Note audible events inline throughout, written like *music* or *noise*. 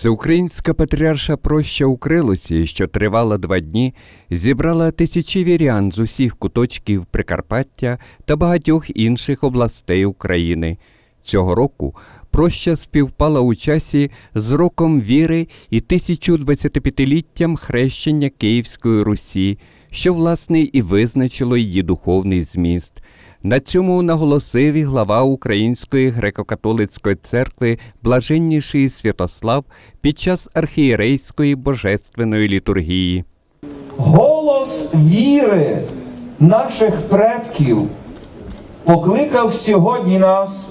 Всеукраїнська патріарша проща у Крилосі, що тривала два дні, зібрала тисячі вірян з усіх куточків Прикарпаття та багатьох інших областей України. Цього року проща співпала у часі з роком віри і 1025-літтям хрещення Київської Русі, що власне і визначило її духовний зміст. На цьому наголосив і глава Української греко-католицької церкви блаженніший Святослав під час архієрейської божественної літургії. Голос віри наших предків покликав сьогодні нас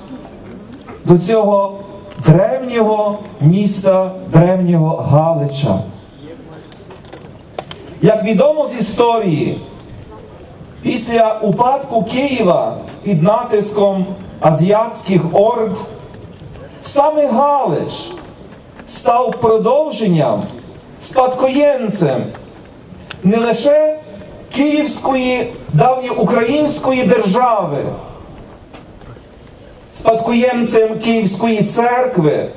до цього древнього міста, древнього Галича. Як відомо з історії, після упадку Києва під натиском азіатських орд, саме Галич став продовженням, спадкоємцем не лише Київської давньоукраїнської держави, спадкоємцем Київської церкви,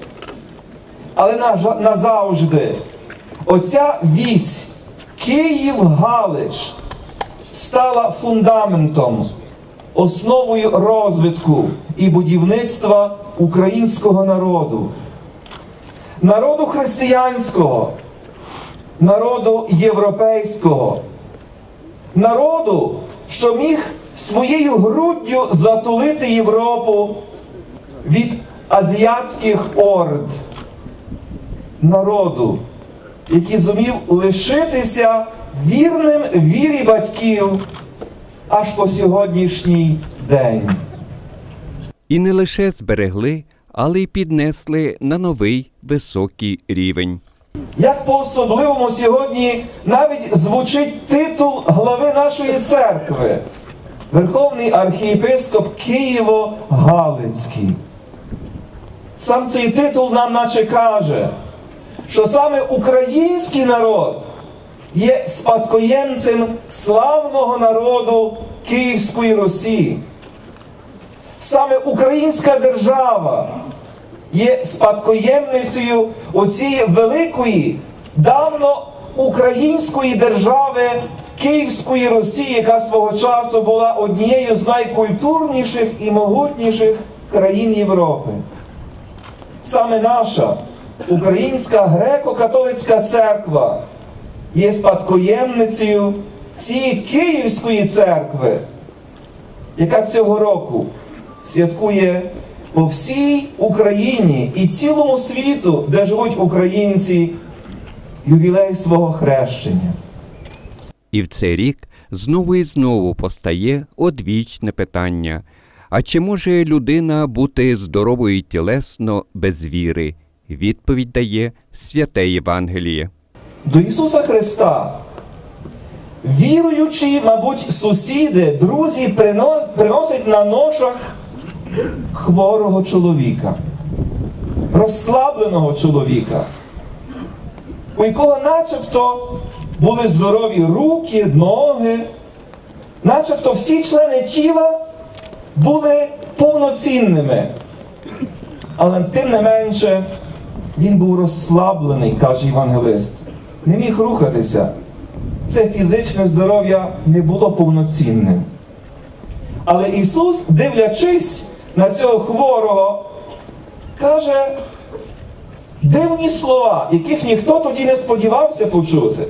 але назавжди. Оця вісь Київ-Галич стала фундаментом, основою розвитку і будівництва українського народу, народу християнського, народу європейського, народу, що міг своєю груддю затулити Європу від азіатських орд, народу, який зумів лишитися вірним вірі батьків аж по сьогоднішній день. І не лише зберегли, але й піднесли на новий високий рівень. Як по особливому сьогодні навіть звучить титул глави нашої церкви, Верховний архієпископ Києво-Галицький. Сам цей титул нам наче каже, що саме український народ є спадкоємцем славного народу Київської Русі. Саме українська держава є спадкоємницею оцієї великої, давно української держави Київської Русі, яка свого часу була однією з найкультурніших і могутніших країн Європи. Саме наша Українська греко-католицька церква є спадкоємницею цієї Київської церкви, яка цього року святкує по всій Україні і цілому світу, де живуть українці, ювілей свого хрещення. І в цей рік знову і знову постає одвічне питання. А чи може людина бути здоровою тілесно без віри? Відповідь дає святе Євангеліє. До Ісуса Христа, віруючи, мабуть, сусіди, друзі приносять на ношах хворого чоловіка, розслабленого чоловіка, у якого начебто були здорові руки, ноги, начебто всі члени тіла були повноцінними. Але тим не менше він був розслаблений, каже Євангелист. Не міг рухатися. Це фізичне здоров'я не було повноцінним. Але Ісус, дивлячись на цього хворого, каже дивні слова, яких ніхто тоді не сподівався почути.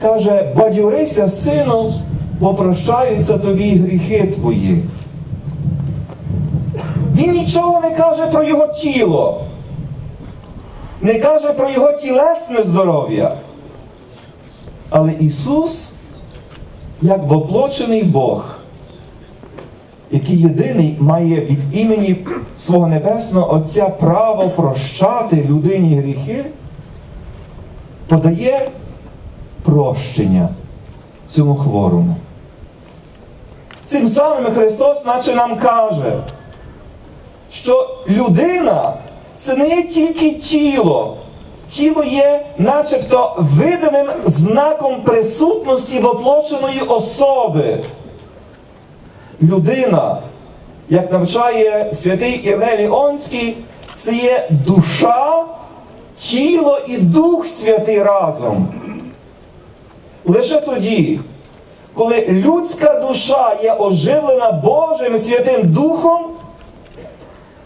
Каже, бадьорися, сину, попрощаються тобі гріхи твої. Він нічого не каже про його тіло, не каже про його тілесне здоров'я. Але Ісус, як воплочений Бог, який єдиний має від імені свого Небесного Отця право прощати людині гріхи, подає прощення цьому хворому. Цим самим Христос наче нам каже, що людина це не є тільки тіло. Тіло є начебто видимим знаком присутності воплоченої особи. Людина, як навчає святий Ірней Ліонський, це є душа тіло і Дух Святий разом. Лише тоді, коли людська душа є оживлена Божим Святим Духом,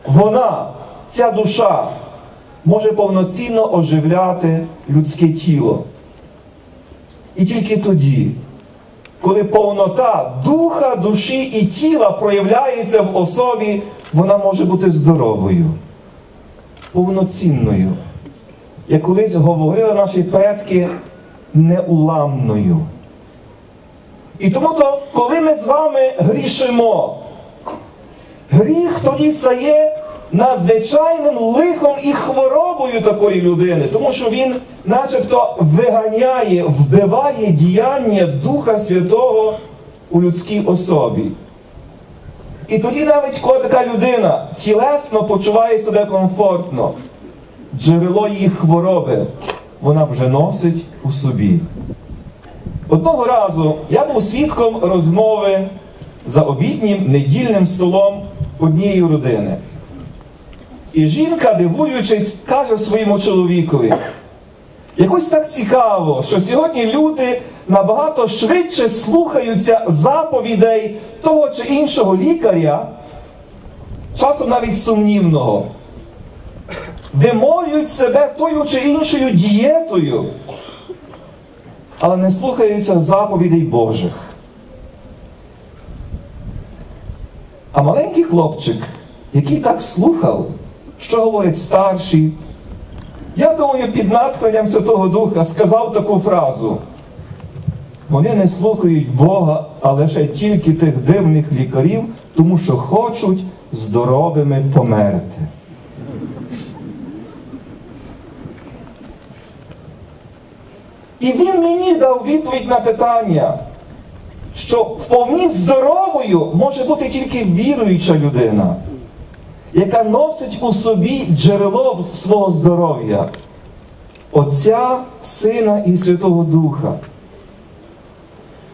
вона, ця душа, може повноцінно оживляти людське тіло. І тільки тоді, коли повнота духа, душі і тіла проявляється в особі, вона може бути здоровою, повноцінною. Як колись говорили наші предки, неуламною. І тому, то, коли ми з вами грішимо, гріх тоді стає надзвичайним лихом і хворобою такої людини, тому що він начебто виганяє, вбиває діяння Духа Святого у людській особі. І тоді навіть коли така людина тілесно почуває себе комфортно, джерело її хвороби вона вже носить у собі. Одного разу я був свідком розмови за обіднім недільним столом однієї родини. І жінка, дивуючись, каже своєму чоловікові: якось так цікаво, що сьогодні люди набагато швидше слухаються заповідей того чи іншого лікаря, часом навіть сумнівного, вимолюють себе тою чи іншою дієтою, але не слухаються заповідей Божих. А маленький хлопчик, який так слухав, що говорять старші, я думаю, під натхненням Святого Духа сказав таку фразу. Вони не слухають Бога, а лише тільки тих дивних лікарів, тому що хочуть здоровими померти. І він мені дав відповідь на питання, що вповні здоровою може бути тільки віруюча людина, яка носить у собі джерело свого здоров'я, Отця, Сина і Святого Духа.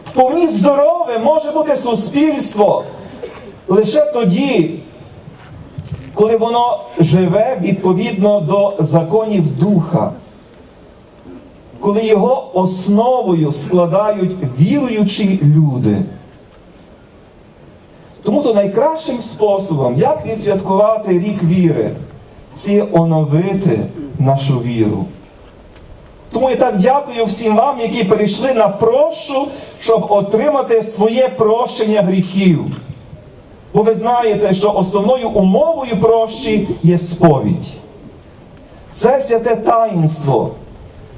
Вповні здорове може бути суспільство лише тоді, коли воно живе відповідно до законів Духа коли його основою складають віруючі люди. Тому то найкращим способом, як відсвяткувати рік віри, це оновити нашу віру. Тому я так дякую всім вам, які прийшли на прощу, щоб отримати своє прощення гріхів. Бо ви знаєте, що основною умовою прощі є сповідь. Це святе таїнство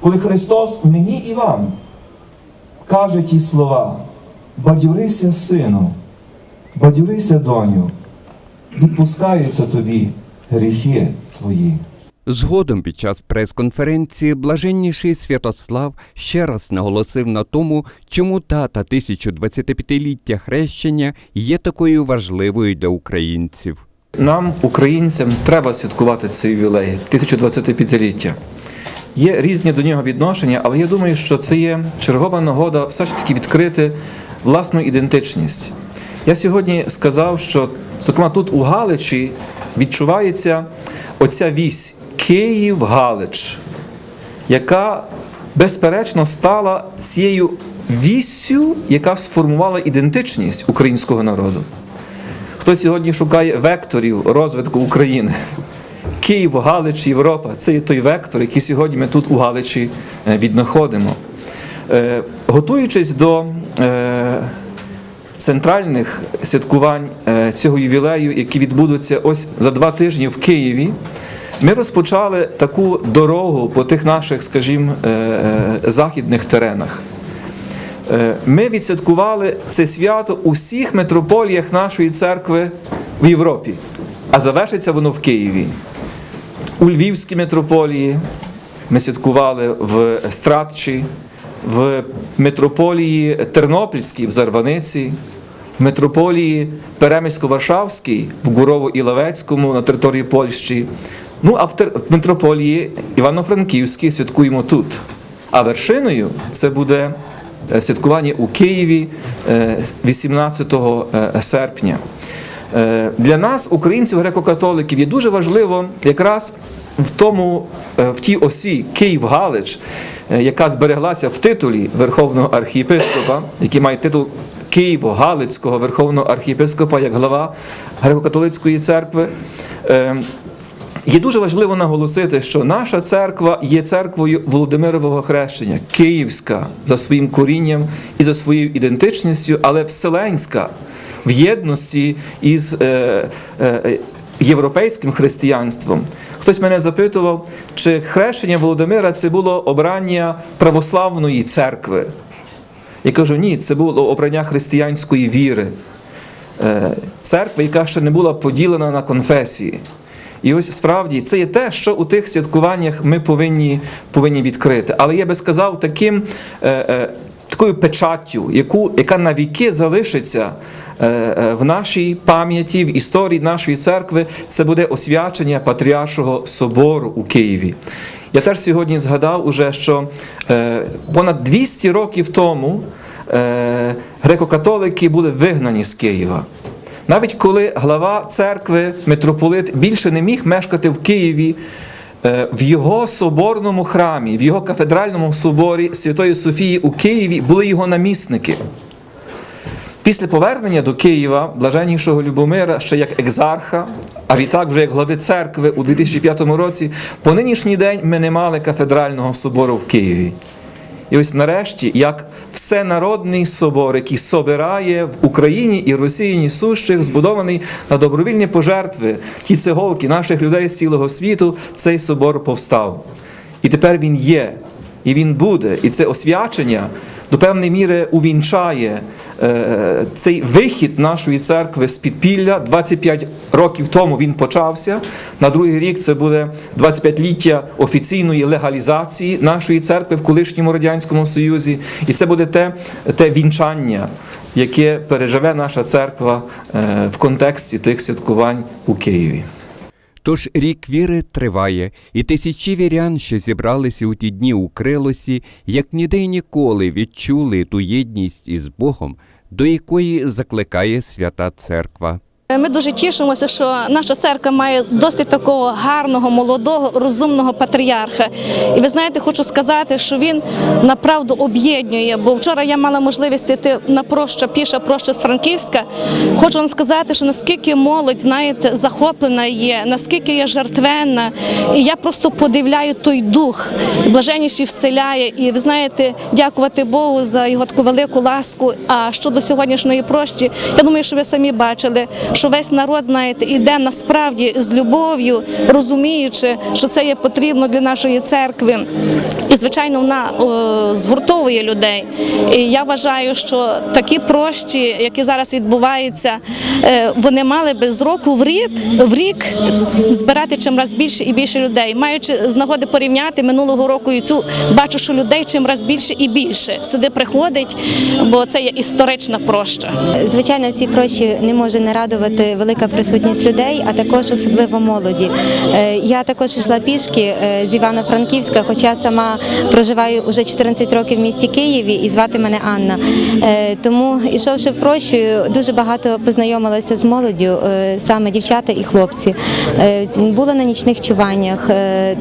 коли Христос мені і вам каже ті слова, бадюрися, сину, бадюрися, доню, відпускаються тобі гріхи твої. Згодом під час прес-конференції блаженніший Святослав ще раз наголосив на тому, чому дата 1025-ліття хрещення є такою важливою для українців. Нам, українцям, треба святкувати цей ювілей 1025-ліття. Є різні до нього відношення, але я думаю, що це є чергова нагода все ж таки відкрити власну ідентичність. Я сьогодні сказав, що зокрема тут у Галичі відчувається оця вісь Київ-Галич, яка безперечно стала цією віссю, яка сформувала ідентичність українського народу. Хто сьогодні шукає векторів розвитку України? Київ, Галич, Європа це є той вектор, який сьогодні ми тут у Галичі е, віднаходимо. Е, Готуючись до е, центральних святкувань е, цього ювілею, які відбудуться ось за два тижні в Києві, ми розпочали таку дорогу по тих наших, скажімо, е, е, західних теренах. Ми відсвяткували це свято у всіх митрополіях нашої церкви в Європі, а завершиться воно в Києві. У Львівській митрополії ми святкували в Стратчі, в митрополії Тернопільській в Зарваниці, в митрополії Перемисько-Варшавській в Гурово-Іловецькому на території Польщі. Ну а в митрополії Івано-Франківській святкуємо тут. А вершиною це буде е, святкування у Києві е, 18 е, серпня. Е, Для нас, українців греко-католиків, є дуже важливо якраз в тому е, в тій осі Київ-Галич, е, яка збереглася в титулі Верховного архієпископа, який має титул Києво-Галицького Верховного архієпископа як глава Греко-католицької церкви. е, Є дуже важливо наголосити, що наша церква є церквою Володимирового хрещення, київська за своїм корінням і за своєю ідентичністю, але вселенська в єдності із європейським християнством. Хтось мене запитував, чи хрещення Володимира це було обрання православної церкви. Я кажу, ні, це було обрання християнської віри, Е, церкви, яка ще не була поділена на конфесії. І ось справді це є те, що у тих святкуваннях ми повинні, повинні відкрити. Але я би сказав, таким, е, е, такою печаттю, яку, яка навіки залишиться е, е, в нашій пам'яті, в історії нашої церкви, це буде освячення Патріаршого собору у Києві. Я теж сьогодні згадав уже, що е, понад 200 років тому греко-католики були вигнані з Києва. Навіть коли глава церкви, митрополит, більше не міг мешкати в Києві, в його соборному храмі, в його кафедральному соборі Святої Софії у Києві були його намісники. Після повернення до Києва блаженнішого Любомира ще як екзарха, а відтак вже як глави церкви у 2005 році, по нинішній день ми не мали кафедрального собору в Києві. І ось нарешті, як всенародний собор, який собирає в Україні і Росії сущих, збудований на добровільні пожертви, ті цеголки наших людей з цілого світу, цей собор повстав. І тепер він є, і він буде. І це освячення до певної міри увінчає е, цей вихід нашої церкви з підпілля. 25 років тому він почався. На другий рік це буде 25-ліття офіційної легалізації нашої церкви в колишньому радянському союзі, і це буде те, те вінчання, яке переживе наша церква е, в контексті тих святкувань у Києві. Тож рік віри триває, і тисячі вірян, що зібралися у ті дні у Крилосі, як ніде й ніколи відчули ту єдність із Богом, до якої закликає свята церква. Ми дуже тішимося, що наша церква має досить такого гарного, молодого, розумного патріарха. І ви знаєте, хочу сказати, що він направду об'єднує. Бо вчора я мала можливість йти на проща, піша проща з Франківська. Хочу вам сказати, що наскільки молодь, знаєте, захоплена є, наскільки є жертвенна. І я просто подивляю той дух, блаженніший вселяє. І ви знаєте, дякувати Богу за його таку велику ласку. А щодо сьогоднішньої прощі, я думаю, що ви самі бачили, що весь народ, знаєте, іде насправді з любов'ю, розуміючи, що це є потрібно для нашої церкви. І, звичайно, вона о, згуртовує людей. І я вважаю, що такі прощі, які зараз відбуваються, е, вони мали би з року в рік, в рік збирати чим раз більше і більше людей. Маючи з нагоди порівняти минулого року і цю, бачу, що людей чим раз більше і більше сюди приходить, бо це є історична проща. Звичайно, в цій прощі не може не радувати велика присутність людей, а також особливо молоді. Е, Я також йшла пішки е, з Івано-Франківська, хоча сама проживаю вже 14 років в місті Києві і звати мене Анна. Е, Тому, ішовши в прощу, дуже багато познайомилася з молоддю, саме дівчата і хлопці. Була на нічних чуваннях,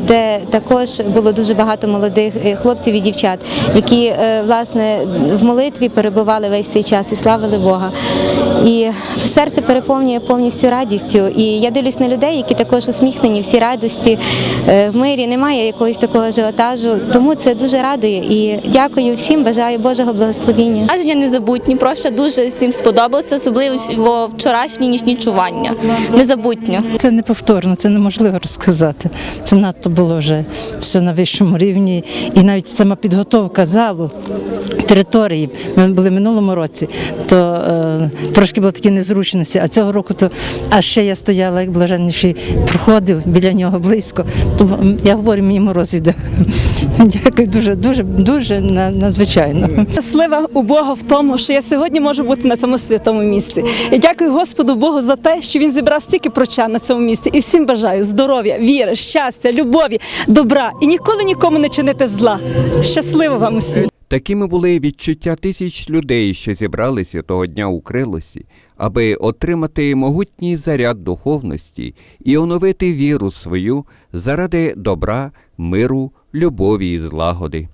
де також було дуже багато молодих хлопців і дівчат, які власне в молитві перебували весь цей час і славили Бога. І серце переповнює повністю радістю. І я дивлюсь на людей, які також усміхнені, всі радості е, в мирі. Немає якогось такого ажіотажу. Тому це дуже радує. І дякую всім, бажаю Божого благословіння. Враження незабутні, проща дуже всім сподобалося, особливо вчорашні нічні чування. Незабутньо. Це неповторно, це неможливо розказати. Це надто було вже все на вищому рівні. І навіть сама підготовка залу, території. Ми були в минулому році, то е, трошки були такі незручності. А цього року то а ще я стояла, як блаженніший проходив біля нього близько. То я говорю, мені мороз іде. *laughs* Дякую дуже, дуже, дуже надзвичайно. Щаслива у Бога в тому, що я сьогодні можу бути на цьому святому місці. І дякую Господу Богу за те, що він зібрав стільки прочан на цьому місці. І всім бажаю здоров'я, віри, щастя, любові, добра і ніколи нікому не чинити зла. Щасливо вам усім! Такими були відчуття тисяч людей, що зібралися того дня у Крилосі, аби отримати могутній заряд духовності і оновити віру свою заради добра, миру, любові і злагоди.